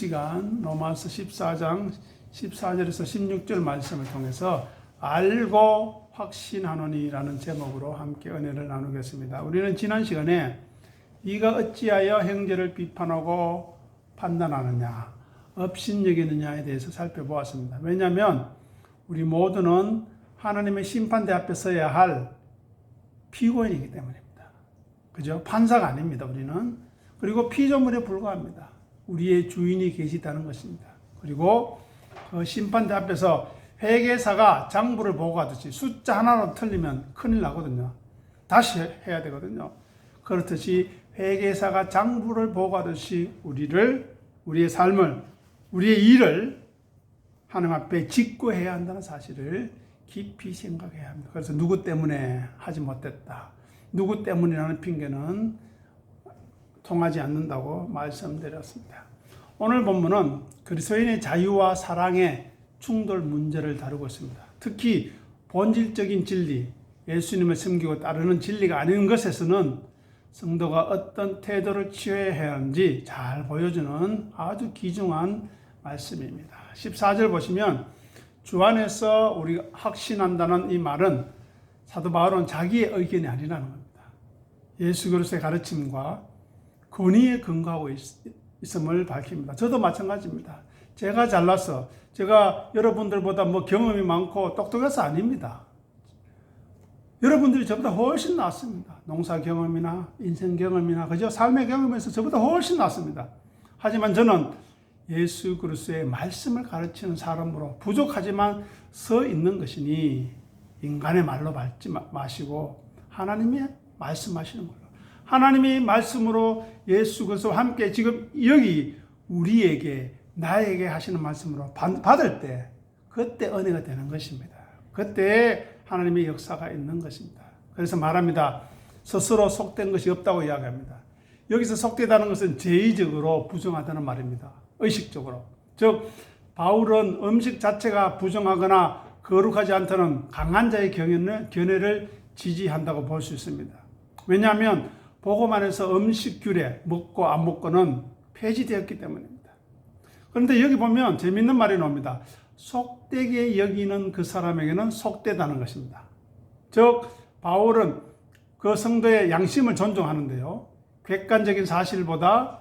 시간 로마서 14장 14절에서 16절 말씀을 통해서 알고 확신하노니라는 제목으로 함께 은혜를 나누겠습니다. 우리는 지난 시간에 네가 어찌하여 형제를 비판하고 판단하느냐 업신여기느냐에 대해서 살펴보았습니다. 왜냐하면 우리 모두는 하나님의 심판대 앞에 서야 할 피고인이기 때문입니다. 그죠? 판사가 아닙니다. 우리는 그리고 피조물에 불과합니다. 우리의 주인이 계시다는 것입니다. 그리고 그 심판대 앞에서 회계사가 장부를 보고 가듯이 숫자 하나로 틀리면 큰일 나거든요. 다시 해야 되거든요. 그렇듯이 회계사가 장부를 보고 가듯이 우리를 우리의 삶을 우리의 일을 하나님 앞에 직고해야 한다는 사실을 깊이 생각해야 합니다. 그래서 누구 때문에 하지 못했다. 누구 때문이라는 핑계는 통하지 않는다고 말씀드렸습니다. 오늘 본문은 그리스도인의 자유와 사랑의 충돌 문제를 다루고 있습니다. 특히 본질적인 진리, 예수님을 섬기고 따르는 진리가 아닌 것에서는 성도가 어떤 태도를 취해야 하는지 잘 보여주는 아주 귀중한 말씀입니다. 14절 보시면 주 안에서 우리가 확신한다는 이 말은 사도 바울은 자기의 의견이 아니라는 겁니다. 예수 그리스도의 가르침과 권위에 근거하고 있, 있음을 밝힙니다. 저도 마찬가지입니다. 제가 잘나서 제가 여러분들보다 뭐 경험이 많고 똑똑해서 아닙니다. 여러분들이 저보다 훨씬 낫습니다. 농사 경험이나 인생 경험이나 그저 삶의 경험에서 저보다 훨씬 낫습니다. 하지만 저는 예수 그리스도의 말씀을 가르치는 사람으로 부족하지만 서 있는 것이니 인간의 말로 밟지 마시고 하나님의 말씀하시는 걸로 하나님의 말씀으로 예수 그리스도와 함께 지금 여기 우리에게 나에게 하시는 말씀으로 받을 때 그때 은혜가 되는 것입니다. 그때 하나님의 역사가 있는 것입니다. 그래서 말합니다. 스스로 속된 것이 없다고 이야기합니다. 여기서 속되다는 것은 제의적으로 부정하다는 말입니다. 의식적으로. 즉, 바울은 음식 자체가 부정하거나 거룩하지 않다는 강한 자의 견해를 지지한다고 볼 수 있습니다. 왜냐하면 보고만 해서 음식 규례, 먹고 안 먹고는 폐지되었기 때문입니다. 그런데 여기 보면 재밌는 말이 나옵니다. 속되게 여기는 그 사람에게는 속되다는 것입니다. 즉, 바울은 그 성도의 양심을 존중하는데요. 객관적인 사실보다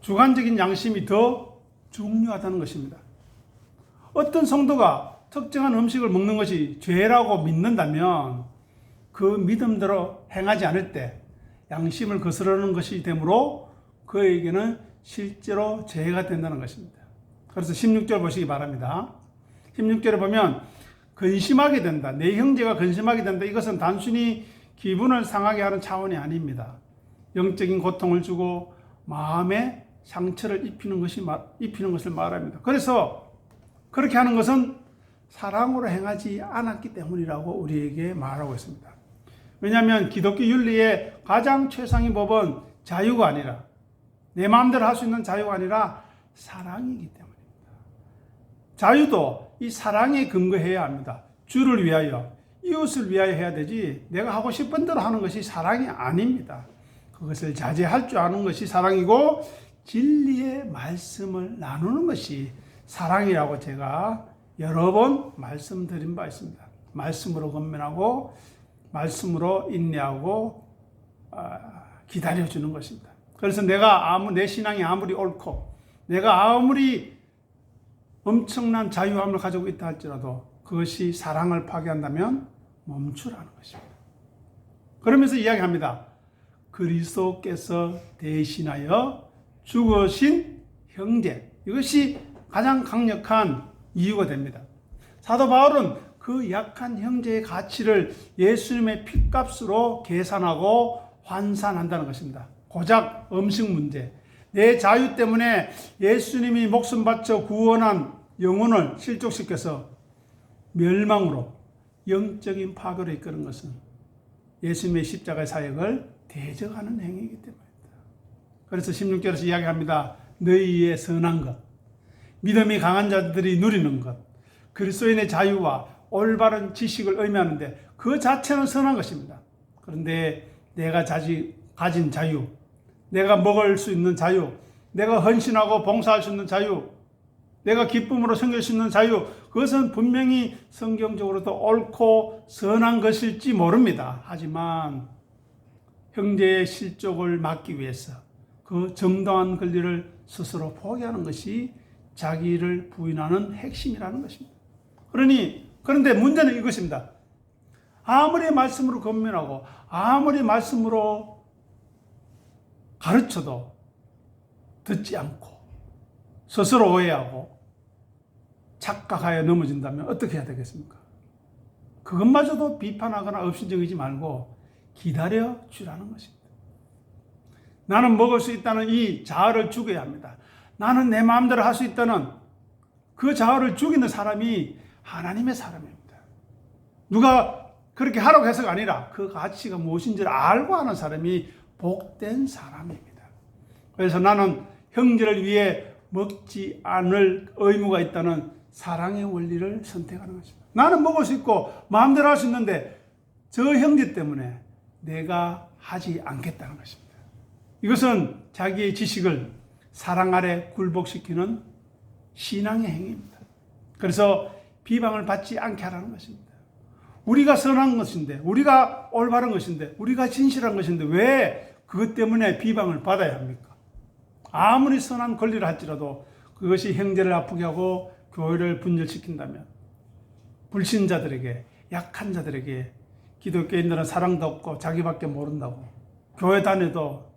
주관적인 양심이 더 중요하다는 것입니다. 어떤 성도가 특정한 음식을 먹는 것이 죄라고 믿는다면 그 믿음대로 행하지 않을 때 양심을 거스르는 것이 되므로 그에게는 실제로 죄가 된다는 것입니다. 그래서 16절 보시기 바랍니다. 16절에 보면 근심하게 된다. 내 형제가 근심하게 된다. 이것은 단순히 기분을 상하게 하는 차원이 아닙니다. 영적인 고통을 주고 마음에 상처를 입히는 것이 입히는 것을 말합니다. 그래서 그렇게 하는 것은 사랑으로 행하지 않았기 때문이라고 우리에게 말하고 있습니다. 왜냐하면 기독교 윤리의 가장 최상의 법은 자유가 아니라 내 마음대로 할 수 있는 자유가 아니라 사랑이기 때문입니다. 자유도 이 사랑에 근거해야 합니다. 주를 위하여, 이웃을 위하여 해야 되지 내가 하고 싶은 대로 하는 것이 사랑이 아닙니다. 그것을 자제할 줄 아는 것이 사랑이고 진리의 말씀을 나누는 것이 사랑이라고 제가 여러 번 말씀드린 바 있습니다. 말씀으로 건면하고 말씀으로 인내하고 아, 기다려주는 것입니다. 그래서 내가 아무 내 신앙이 아무리 옳고 내가 아무리 엄청난 자유함을 가지고 있다 할지라도 그것이 사랑을 파괴한다면 멈추라는 것입니다. 그러면서 이야기합니다. 그리스도께서 대신하여 죽으신 형제 이것이 가장 강력한 이유가 됩니다. 사도 바울은 그 약한 형제의 가치를 예수님의 핏값으로 계산하고 환산한다는 것입니다. 고작 음식 문제. 내 자유 때문에 예수님이 목숨 바쳐 구원한 영혼을 실족시켜서 멸망으로 영적인 파괴로 이끄는 것은 예수님의 십자가의 사역을 대적하는 행위이기 때문입니다. 그래서 16절에서 이야기합니다. 너희의 선한 것, 믿음이 강한 자들이 누리는 것, 그리스도인의 자유와 올바른 지식을 의미하는데 그 자체는 선한 것입니다. 그런데 내가 자지, 가진 자유, 내가 먹을 수 있는 자유, 내가 헌신하고 봉사할 수 있는 자유, 내가 기쁨으로 섬길 수 있는 자유, 그것은 분명히 성경적으로도 옳고 선한 것일지 모릅니다. 하지만 형제의 실족을 막기 위해서 그 정당한 권리를 스스로 포기하는 것이 자기를 부인하는 핵심이라는 것입니다. 그러니 그런데 문제는 이것입니다. 아무리 말씀으로 건면하고 아무리 말씀으로 가르쳐도 듣지 않고 스스로 오해하고 착각하여 넘어진다면 어떻게 해야 되겠습니까? 그것마저도 비판하거나 없이적이지 말고 기다려 주라는 것입니다. 나는 먹을 수 있다는 이 자아를 죽여야 합니다. 나는 내 마음대로 할 수 있다는 그 자아를 죽이는 사람이 하나님의 사람입니다. 누가 그렇게 하라고 해서가 아니라 그 가치가 무엇인지를 알고 하는 사람이 복된 사람입니다. 그래서 나는 형제를 위해 먹지 않을 의무가 있다는 사랑의 원리를 선택하는 것입니다. 나는 먹을 수 있고 마음대로 할 수 있는데 저 형제 때문에 내가 하지 않겠다는 것입니다. 이것은 자기의 지식을 사랑 아래 굴복시키는 신앙의 행위입니다. 그래서 비방을 받지 않게 하라는 것입니다. 우리가 선한 것인데, 우리가 올바른 것인데, 우리가 진실한 것인데, 왜 그것 때문에 비방을 받아야 합니까? 아무리 선한 권리를 할지라도 그것이 형제를 아프게 하고 교회를 분열시킨다면, 불신자들에게, 약한 자들에게 기독교인들은 사랑도 없고 자기밖에 모른다고, 교회 다녀도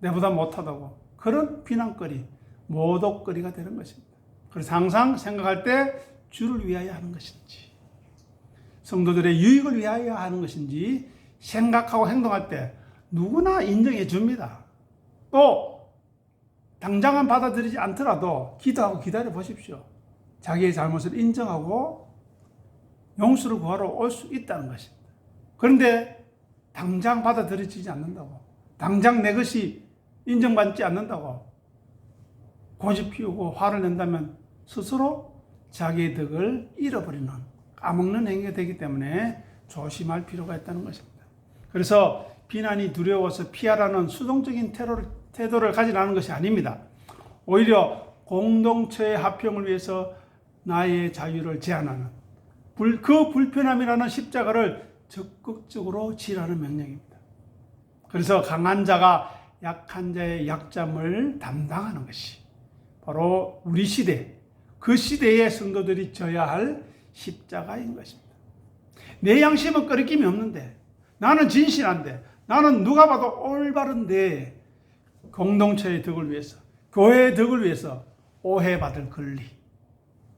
내보다 못하다고, 그런 비난거리, 모독거리가 되는 것입니다. 그래서 항상 생각할 때 주를 위하여 하는 것인지, 성도들의 유익을 위하여 하는 것인지 생각하고 행동할 때 누구나 인정해 줍니다. 또 당장은 받아들이지 않더라도 기도하고 기다려 보십시오. 자기의 잘못을 인정하고 용서를 구하러 올 수 있다는 것입니다. 그런데 당장 받아들여지지 않는다고, 당장 내 것이 인정받지 않는다고 고집 피우고 화를 낸다면 스스로 자기의 덕을 잃어버리는 까먹는 행위가 되기 때문에 조심할 필요가 있다는 것입니다. 그래서 비난이 두려워서 피하라는 수동적인 테러를, 태도를 가지라는 것이 아닙니다. 오히려 공동체의 합평을 위해서 나의 자유를 제한하는 불, 그 불편함이라는 십자가를 적극적으로 지라는 명령입니다. 그래서 강한 자가 약한 자의 약점을 담당하는 것이 바로 우리 시대, 그 시대의 성도들이 져야 할 십자가인 것입니다. 내 양심은 끄리낌이 없는데, 나는 진실한데, 나는 누가 봐도 올바른데, 공동체의 덕을 위해서, 교회의 덕을 위해서 오해받을 권리,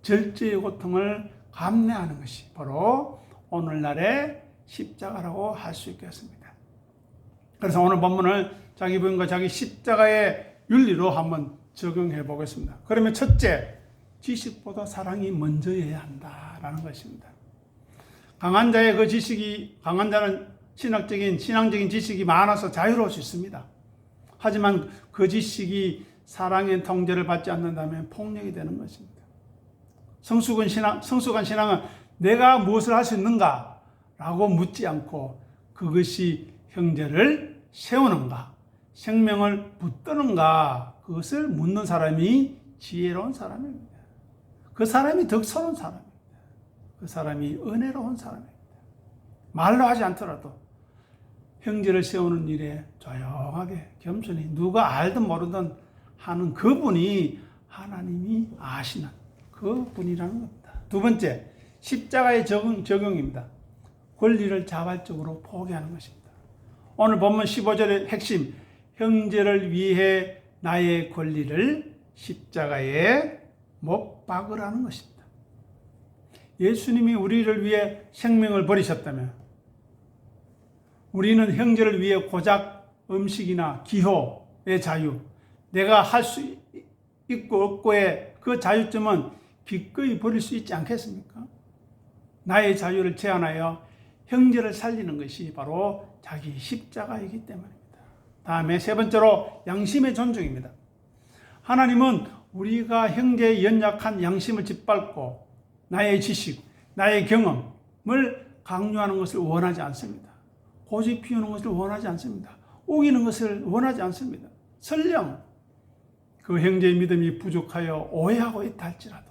절제의 고통을 감내하는 것이 바로 오늘날의 십자가라고 할 수 있겠습니다. 그래서 오늘 본문을 자기 부인과 자기 십자가의 윤리로 한번 적용해 보겠습니다. 그러면 첫째, 지식보다 사랑이 먼저여야 한다라는 것입니다. 강한 자의 그 지식이 강한 자는 신학적인 신앙적인 지식이 많아서 자유로울 수 있습니다. 하지만 그 지식이 사랑의 통제를 받지 않는다면 폭력이 되는 것입니다. 성숙한 신앙, 성숙한 신앙은 내가 무엇을 할 수 있는가라고 묻지 않고 그것이 형제를 세우는가, 생명을 붙드는가 그것을 묻는 사람이 지혜로운 사람입니다. 그 사람이 덕스러운 사람입니다. 그 사람이 은혜로운 사람입니다. 말로 하지 않더라도 형제를 세우는 일에 조용하게 겸손히 누가 알든 모르든 하는 그분이 하나님이 아시는 그분이라는 겁니다. 두 번째, 십자가의 적용, 적용입니다. 권리를 자발적으로 포기하는 것입니다. 오늘 본문 15절의 핵심, 형제를 위해 나의 권리를 십자가에 못 박으라는 것입니다. 예수님이 우리를 위해 생명을 버리셨다면 우리는 형제를 위해 고작 음식이나 기호의 자유, 내가 할 수 있고 없고의 그 자유점은 기꺼이 버릴 수 있지 않겠습니까? 나의 자유를 제한하여 형제를 살리는 것이 바로 자기 십자가이기 때문입니다. 다음에 세 번째로 양심의 존중입니다. 하나님은 우리가 형제의 연약한 양심을 짓밟고 나의 지식, 나의 경험을 강요하는 것을 원하지 않습니다. 고집 피우는 것을 원하지 않습니다. 우기는 것을 원하지 않습니다. 설령 그 형제의 믿음이 부족하여 오해하고 있다 할지라도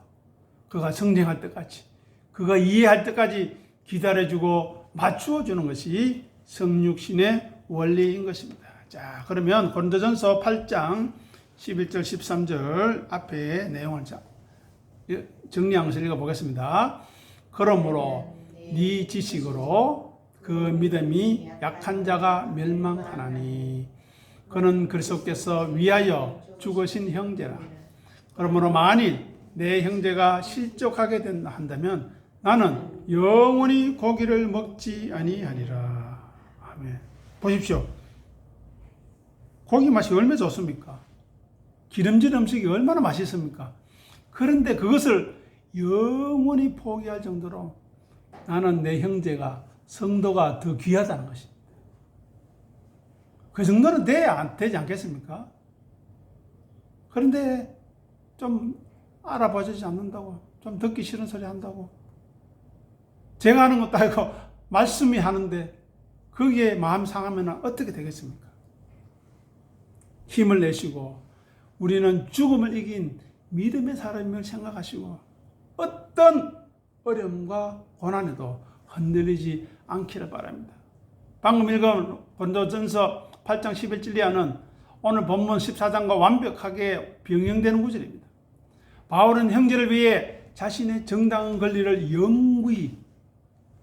그가 성장할 때까지 그가 이해할 때까지 기다려주고 맞추어 주는 것이 성육신의 원리인 것입니다. 자, 그러면 고린도전서 8장 11절 13절 앞에 내용을 자, 정리한 것을 읽어 보겠습니다. 그러므로 네 지식으로 그 믿음이 약한 자가 멸망하나니 그는 그리스도께서 위하여 죽으신 형제라. 그러므로 만일 내 형제가 실족하게 된다 한다면 나는 영원히 고기를 먹지 아니하리라. 아멘. 보십시오. 고기 맛이 얼마나 좋습니까? 기름진 음식이 얼마나 맛있습니까? 그런데 그것을 영원히 포기할 정도로 나는 내 형제가 성도가 더 귀하다는 것입니다. 그 정도는 돼야 되지 않겠습니까? 그런데 좀 알아봐 주지 않는다고, 좀 듣기 싫은 소리 한다고. 제가 하는 것도 아니고 말씀이 하는데 거기에 마음 상하면 어떻게 되겠습니까? 힘을 내시고 우리는 죽음을 이긴 믿음의 사람임을 생각하시고 어떤 어려움과 고난에도 흔들리지 않기를 바랍니다. 방금 읽은 본도전서 8장 11절 이하는 오늘 본문 14장과 완벽하게 병행되는 구절입니다. 바울은 형제를 위해 자신의 정당한 권리를 영구히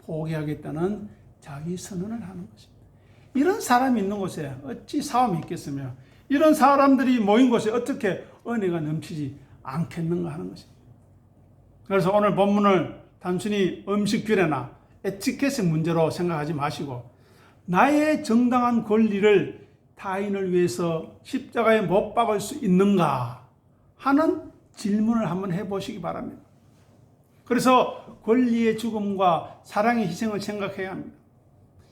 포기하겠다는 자기 선언을 하는 것입니다. 이런 사람이 있는 곳에 어찌 싸움이 있겠으며 이런 사람들이 모인 곳에 어떻게 은혜가 넘치지 않겠는가 하는 것입니다. 그래서 오늘 본문을 단순히 음식 규례나 에티켓의 문제로 생각하지 마시고 나의 정당한 권리를 타인을 위해서 십자가에 못 박을 수 있는가 하는 질문을 한번 해보시기 바랍니다. 그래서 권리의 죽음과 사랑의 희생을 생각해야 합니다.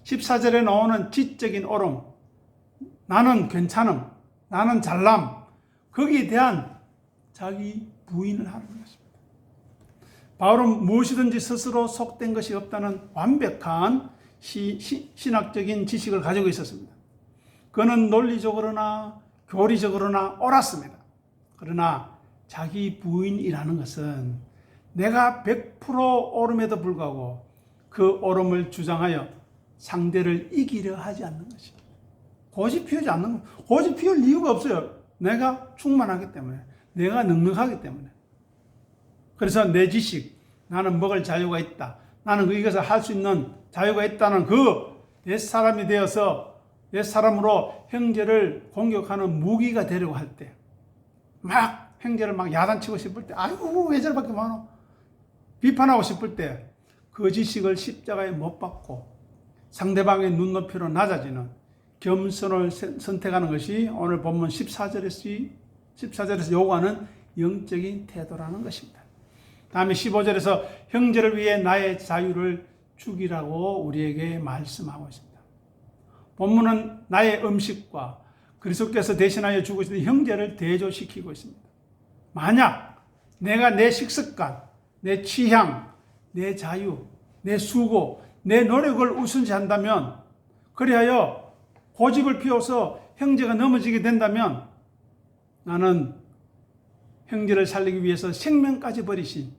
14절에 나오는 지적인 오름, 나는 괜찮음, 나는 잘남, 거기에 대한 자기 부인을 하는 것입니다. 바울은 무엇이든지 스스로 속된 것이 없다는 완벽한 시, 시, 신학적인 지식을 가지고 있었습니다. 그는 논리적으로나 교리적으로나 옳았습니다. 그러나 자기 부인이라는 것은 내가 100% 옳음에도 불구하고 그 옳음을 주장하여 상대를 이기려 하지 않는 것입니다. 고집 피우지 않는 것. 고집 피울 이유가 없어요. 내가 충만하기 때문에. 내가 넉넉하기 때문에. 그래서 내 지식, 나는 먹을 자유가 있다. 나는 거기서 할수 있는 자유가 있다는 그옛 사람이 되어서 옛 사람으로 형제를 공격하는 무기가 되려고 할 때, 막 형제를 막 야단치고 싶을 때, 아이고 왜 저렇게 많어? 비판하고 싶을 때, 그 지식을 십자가에 못 박고 상대방의 눈높이로 낮아지는 겸손을 선택하는 것이 오늘 본문 14절에서 14절에서 요구하는 영적인 태도라는 것입니다. 다음에 15절에서 형제를 위해 나의 자유를 죽이라고 우리에게 말씀하고 있습니다. 본문은 나의 음식과 그리스도께서 대신하여 죽으신 형제를 대조시키고 있습니다. 만약 내가 내 식습관, 내 취향, 내 자유, 내 수고, 내 노력을 우선시한다면 그리하여 고집을 피워서 형제가 넘어지게 된다면 나는 형제를 살리기 위해서 생명까지 버리신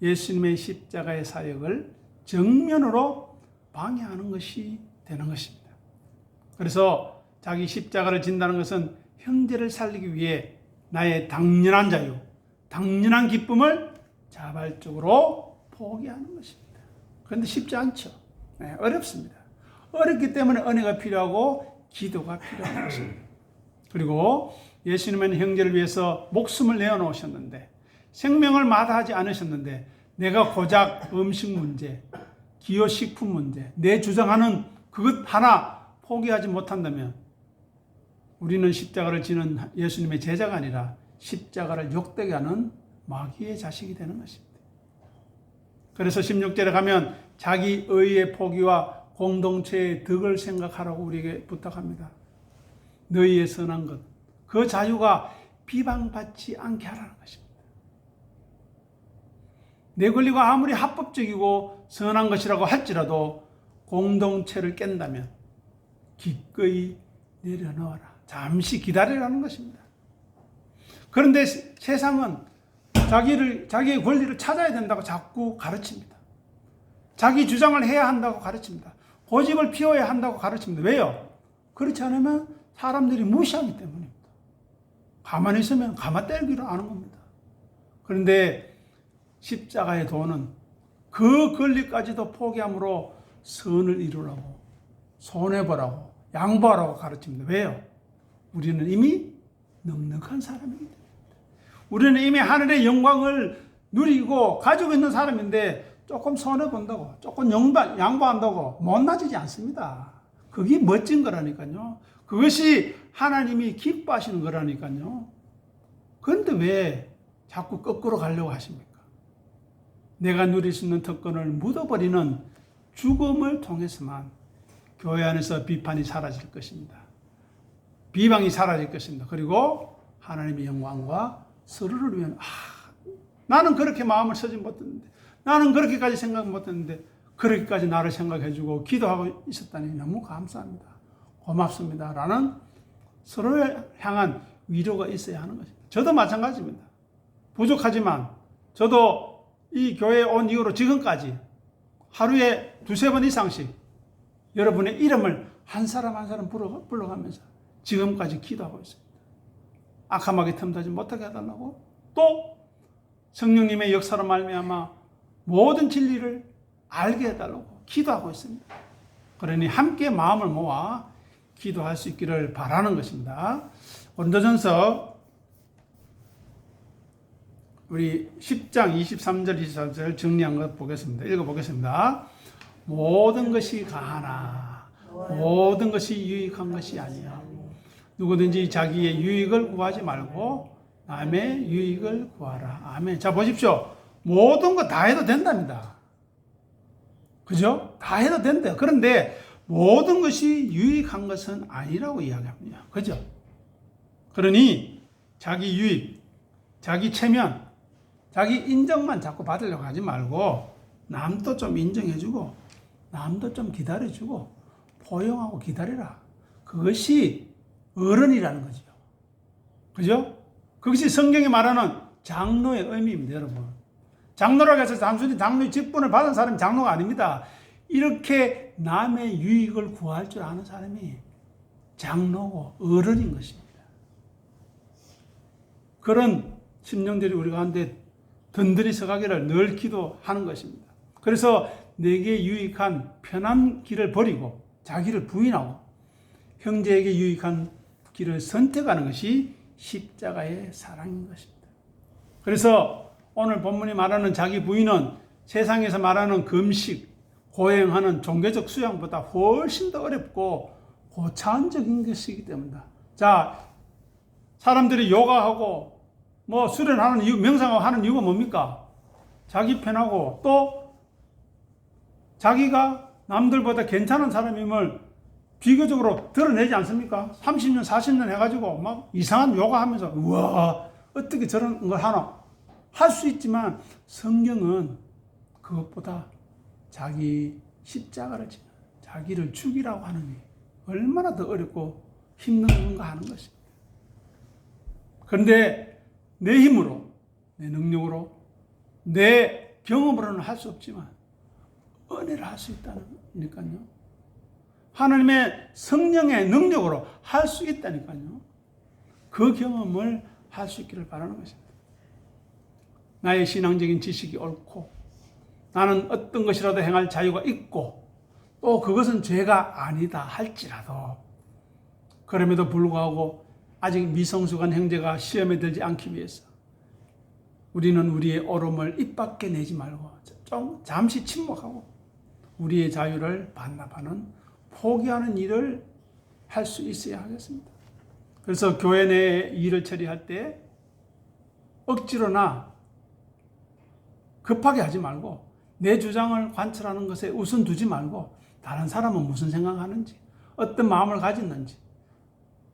예수님의 십자가의 사역을 정면으로 방해하는 것이 되는 것입니다. 그래서 자기 십자가를 진다는 것은 형제를 살리기 위해 나의 당연한 자유, 당연한 기쁨을 자발적으로 포기하는 것입니다. 그런데 쉽지 않죠. 네, 어렵습니다. 어렵기 때문에 은혜가 필요하고 기도가 필요한 것입니다. 그리고 예수님은 형제를 위해서 목숨을 내어놓으셨는데 생명을 마다하지 않으셨는데 내가 고작 음식 문제, 기호식품 문제, 내 주장하는 그것 하나 포기하지 못한다면 우리는 십자가를 지는 예수님의 제자가 아니라 십자가를 욕되게 하는 마귀의 자식이 되는 것입니다. 그래서 16절에 가면 자기 의의 포기와 공동체의 덕을 생각하라고 우리에게 부탁합니다. 너희의 선한 것, 그 자유가 비방받지 않게 하라는 것입니다. 내 권리가 아무리 합법적이고 선한 것이라고 할지라도 공동체를 깬다면 기꺼이 내려놓아라. 잠시 기다리라는 것입니다. 그런데 세- 세상은 자기를 자기의 권리를 찾아야 된다고 자꾸 가르칩니다. 자기 주장을 해야 한다고 가르칩니다. 고집을 피워야 한다고 가르칩니다. 왜요? 그렇지 않으면 사람들이 무시하기 때문입니다. 가만히 있으면 가마 때리기로 아는 겁니다. 그런데 십자가의 도는 그 권리까지도 포기함으로 선을 이루라고 손해보라고 양보하라고 가르칩니다. 왜요? 우리는 이미 넉넉한 때문에. 우리는 이미 하늘의 영광을 누리고 가지고 있는 사람인데 조금 손해 본다고, 조금 양보, 양보한다고 못나지지 않습니다. 그게 멋진 거라니까요. 그것이 하나님이 기뻐하시는 거라니까요. 그런데 왜 자꾸 거꾸로 가려고 하십니까? 내가 누릴 수 있는 특권을 묻어버리는 죽음을 통해서만 교회 안에서 비판이 사라질 것입니다. 비방이 사라질 것입니다. 그리고 하나님의 영광과 서로를 위한 아 나는 그렇게 마음을 쓰지 못했는데 나는 그렇게까지 생각 못했는데 그렇게까지 나를 생각해주고 기도하고 있었다니 너무 감사합니다. 고맙습니다. 라는 서로를 향한 위로가 있어야 하는 것입니다. 저도 마찬가지입니다. 부족하지만 저도 이 교회에 온 이후로 지금까지 하루에 두세 번 이상씩 여러분의 이름을 한 사람 한 사람 불러, 불러가면서 지금까지 기도하고 있습니다. 악함하게 틈타지 못하게 해달라고 또 성령님의 역사로 말미암아 모든 진리를 알게 해달라고 기도하고 있습니다. 그러니 함께 마음을 모아 기도할 수 있기를 바라는 것입니다. 원도전서 우리 10장 23절 24절 정리한 것 보겠습니다. 읽어보겠습니다. 모든 것이 가하나 모든 것이 유익한 것이 아니야. 누구든지 자기의 유익을 구하지 말고 남의 유익을 구하라. 아멘. 자 보십시오. 모든 거 다 해도 된답니다. 그죠? 다 해도 된대요. 그런데 모든 것이 유익한 것은 아니라고 이야기합니다. 그죠? 그러니 자기 유익, 자기 체면, 자기 인정만 자꾸 받으려고 하지 말고 남도 좀 인정해주고 남도 좀 기다려주고 포용하고 기다려라. 그것이 어른이라는 거죠. 그죠? 그것이 성경이 말하는 장로의 의미입니다, 여러분. 장로라고 해서 단순히 장로의 직분을 받은 사람이 장로가 아닙니다. 이렇게 남의 유익을 구할 줄 아는 사람이 장로고 어른인 것입니다. 그런 심령들이 우리 가운데 든든히 서가기를 늘 기도하는 것입니다. 그래서 내게 유익한 편한 길을 버리고 자기를 부인하고 형제에게 유익한 길을 선택하는 것이 십자가의 사랑인 것입니다. 그래서 오늘 본문이 말하는 자기 부인은 세상에서 말하는 금식, 고행하는 종교적 수양보다 훨씬 더 어렵고 고차원적인 것이기 때문이다. 자, 사람들이 요가하고 뭐 수련하는 이유, 명상하고 하는 이유가 뭡니까? 자기 편하고 또 자기가 남들보다 괜찮은 사람임을 비교적으로 드러내지 않습니까? 30년, 40년 해가지고 막 이상한 요가 하면서, 우와, 어떻게 저런 걸 하나? 할 수 있지만 성경은 그것보다 자기 십자가를 지는 자기를 죽이라고 하는 게 얼마나 더 어렵고 힘든 건가 하는 것입니다. 그런데 내 힘으로, 내 능력으로, 내 경험으로는 할 수 없지만 은혜를 할 수 있다니까요. 하나님의 성령의 능력으로 할 수 있다니까요. 그 경험을 할 수 있기를 바라는 것입니다. 나의 신앙적인 지식이 옳고 나는 어떤 것이라도 행할 자유가 있고 또 그것은 죄가 아니다 할지라도 그럼에도 불구하고 아직 미성숙한 형제가 시험에 들지 않기 위해서 우리는 우리의 옳음을 입 밖에 내지 말고 좀 잠시 침묵하고 우리의 자유를 반납하는 포기하는 일을 할 수 있어야 하겠습니다. 그래서 교회 내 일을 처리할 때 억지로나 급하게 하지 말고 내 주장을 관철하는 것에 우선 두지 말고 다른 사람은 무슨 생각하는지 어떤 마음을 가졌는지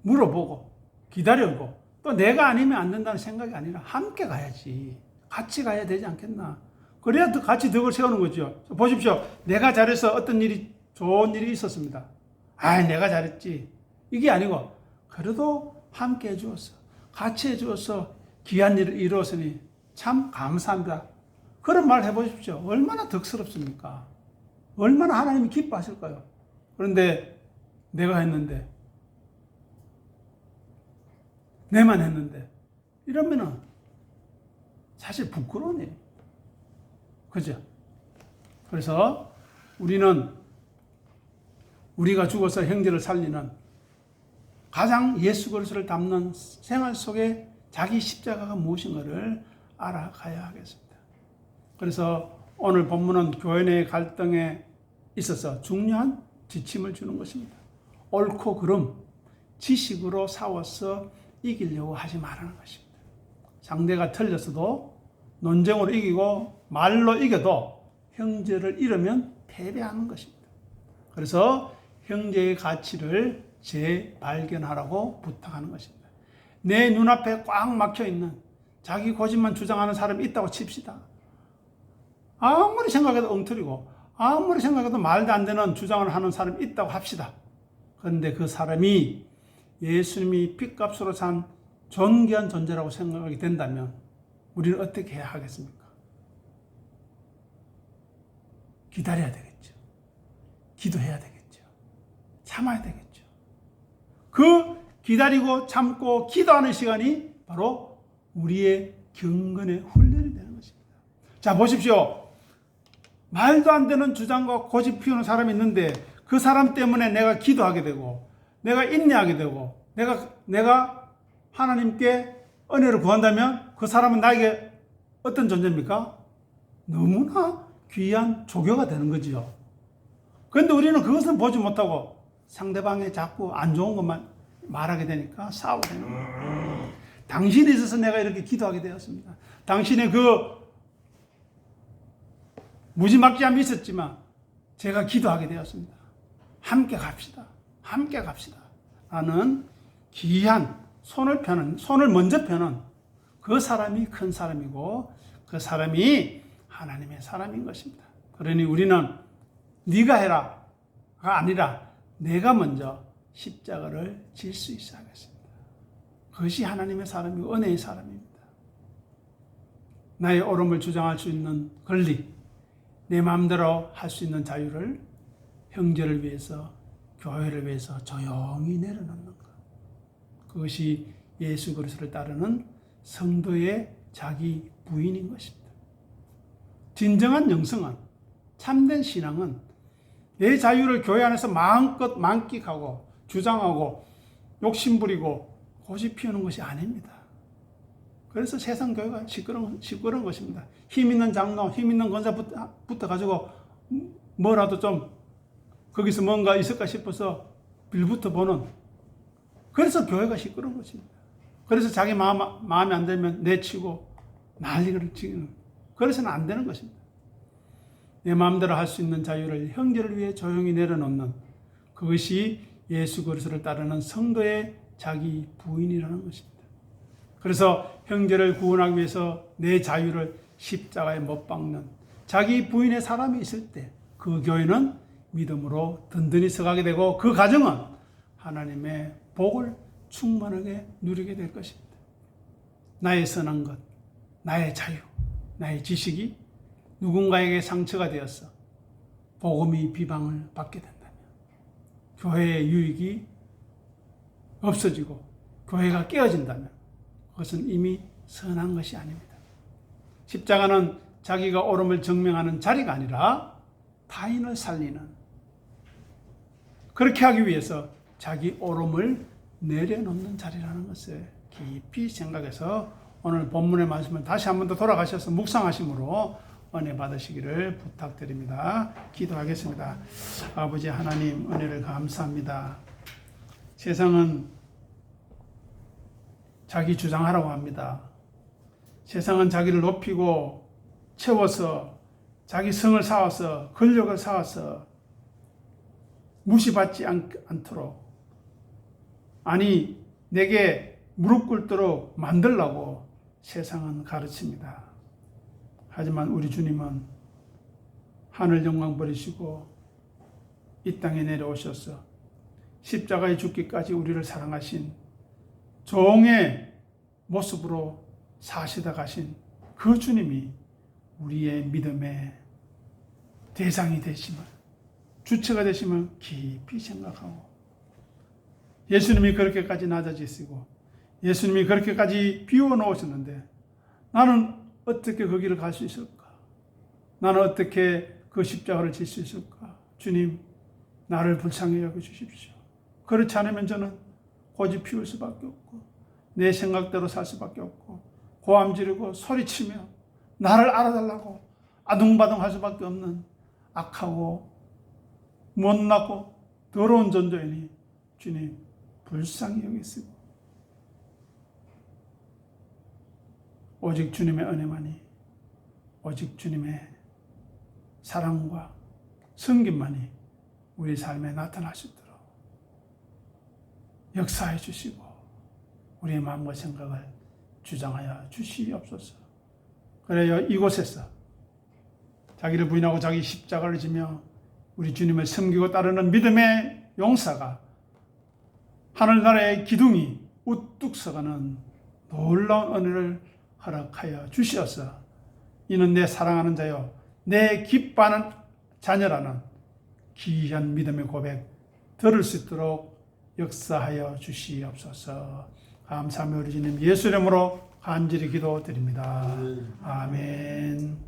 물어보고 기다려고 또 내가 아니면 안 된다는 생각이 아니라 함께 가야지. 같이 가야 되지 않겠나. 그래야 더 같이 덕을 세우는 거죠. 보십시오. 내가 잘해서 어떤 일이 좋은 일이 있었습니다. 아 내가 잘했지. 이게 아니고 그래도 함께 해주었어 같이 해주어서 귀한 일을 이루었으니 참 감사합니다. 그런 말 해보십시오. 얼마나 덕스럽습니까? 얼마나 하나님이 기뻐하실까요? 그런데 내가 했는데, 내만 했는데, 이러면은 사실 부끄러운 일. 그죠? 그래서 우리는 우리가 죽어서 형제를 살리는 가장 예수 그리스도를 담는 생활 속에 자기 십자가가 무엇인가를 알아가야 하겠습니다. 그래서 오늘 본문은 교회 내 갈등에 있어서 중요한 지침을 주는 것입니다. 옳고 그름, 지식으로 싸워서 이기려고 하지 말라는 것입니다. 상대가 틀렸어도 논쟁으로 이기고 말로 이겨도 형제를 잃으면 패배하는 것입니다. 그래서 형제의 가치를 재발견하라고 부탁하는 것입니다. 내 눈앞에 꽉 막혀 있는 자기 고집만 주장하는 사람이 있다고 칩시다. 아무리 생각해도 엉터리고 아무리 생각해도 말도 안 되는 주장을 하는 사람이 있다고 합시다. 그런데 그 사람이 예수님이 핏값으로 산 존귀한 존재라고 생각이 된다면 우리는 어떻게 해야 하겠습니까? 기다려야 되겠죠. 기도해야 되겠죠. 참아야 되겠죠. 그 기다리고 참고 기도하는 시간이 바로 우리의 경건의 훈련이 되는 것입니다. 자, 보십시오. 말도 안 되는 주장과 고집 피우는 사람이 있는데 그 사람 때문에 내가 기도하게 되고 내가 인내하게 되고 내가 내가 하나님께 은혜를 구한다면 그 사람은 나에게 어떤 존재입니까? 너무나 귀한 조교가 되는 거지요. 그런데 우리는 그것을 보지 못하고 상대방이 자꾸 안 좋은 것만 말하게 되니까 싸우게 되는 거예요. 당신이 있어서 내가 이렇게 기도하게 되었습니다. 당신의 그 무지막지함이 있었지만 제가 기도하게 되었습니다. 함께 갑시다. 함께 갑시다. 라는 귀한 손을 펴는, 손을 먼저 펴는 그 사람이 큰 사람이고 그 사람이 하나님의 사람인 것입니다. 그러니 우리는 네가 해라가 아니라 내가 먼저 십자가를 질 수 있어야 하겠습니다. 그것이 하나님의 사람이고 은혜의 사람입니다. 나의 옳음을 주장할 수 있는 권리, 내 마음대로 할 수 있는 자유를 형제를 위해서, 교회를 위해서 조용히 내려놓는 것. 그것이 예수 그리스도를 따르는 성도의 자기 부인인 것입니다. 진정한 영성은 참된 신앙은 내 자유를 교회 안에서 마음껏 만끽하고 주장하고 욕심부리고 고집 피우는 것이 아닙니다. 그래서 세상 교회가 시끄러운, 시끄러운 것입니다. 힘 있는 장로, 힘 있는 권사 붙어 가지고 뭐라도 좀 거기서 뭔가 있을까 싶어서 빌부터 보는 그래서 교회가 시끄러운 것입니다. 그래서 자기 마음, 마음에 안 들면 내치고 난리를 치는 그래서는 안 되는 것입니다. 내 마음대로 할 수 있는 자유를 형제를 위해 조용히 내려놓는 그것이 예수 그리스도를 따르는 성도의 자기 부인이라는 것입니다. 그래서 형제를 구원하기 위해서 내 자유를 십자가에 못 박는 자기 부인의 사람이 있을 때 그 교회는 믿음으로 든든히 서가게 되고 그 가정은 하나님의 복을 충만하게 누리게 될 것입니다. 나의 선한 것, 나의 자유, 나의 지식이 누군가에게 상처가 되었어 복음이 비방을 받게 된다면 교회의 유익이 없어지고 교회가 깨어진다면 그것은 이미 선한 것이 아닙니다. 십자가는 자기가 옳음을 증명하는 자리가 아니라 타인을 살리는 그렇게 하기 위해서 자기 옳음을 내려놓는 자리라는 것을 깊이 생각해서 오늘 본문의 말씀을 다시 한 번 더 돌아가셔서 묵상하심으로 은혜 받으시기를 부탁드립니다. 기도하겠습니다. 아버지 하나님 은혜를 감사합니다. 세상은 자기 주장하라고 합니다. 세상은 자기를 높이고 채워서 자기 성을 쌓아서 권력을 쌓아서 무시받지 않, 않도록 아니 내게 무릎 꿇도록 만들라고 세상은 가르칩니다. 하지만 우리 주님은 하늘 영광 버리시고 이 땅에 내려오셔서 십자가에 죽기까지 우리를 사랑하신 종의 모습으로 사시다 가신 그 주님이 우리의 믿음의 대상이 되심을 주체가 되심을 깊이 생각하고 예수님이 그렇게까지 낮아지시고 예수님이 그렇게까지 비워 놓으셨는데 나는 어떻게 그 길을 갈수 있을까? 나는 어떻게 그 십자가를 질 수 있을까? 주님, 나를 불쌍히 여겨 주십시오. 그렇지 않으면 저는 고집 피울 수밖에 없고 내 생각대로 살 수밖에 없고 고함 지르고 소리치며 나를 알아달라고 아둥바둥 할 수밖에 없는 악하고 못나고 더러운 존재이니 주님 불쌍히 여기시고. 오직 주님의 은혜만이 오직 주님의 사랑과 성김만이 우리 삶에 나타날 수 있도록 역사해 주시고 우리의 마음과 생각을 주장하여 주시옵소서. 그래요 이곳에서 자기를 부인하고 자기 십자가를 지며 우리 주님을 섬기고 따르는 믿음의 용사가 하늘나라의 기둥이 우뚝 서가는 놀라운 은혜를 허락하여 주시어서 이는 내 사랑하는 자요 내 기뻐하는 자녀라는 귀한 믿음의 고백 들을 수 있도록 역사하여 주시옵소서. 감사하며 우리 주님 예수 이름으로 간절히 기도드립니다. 아멘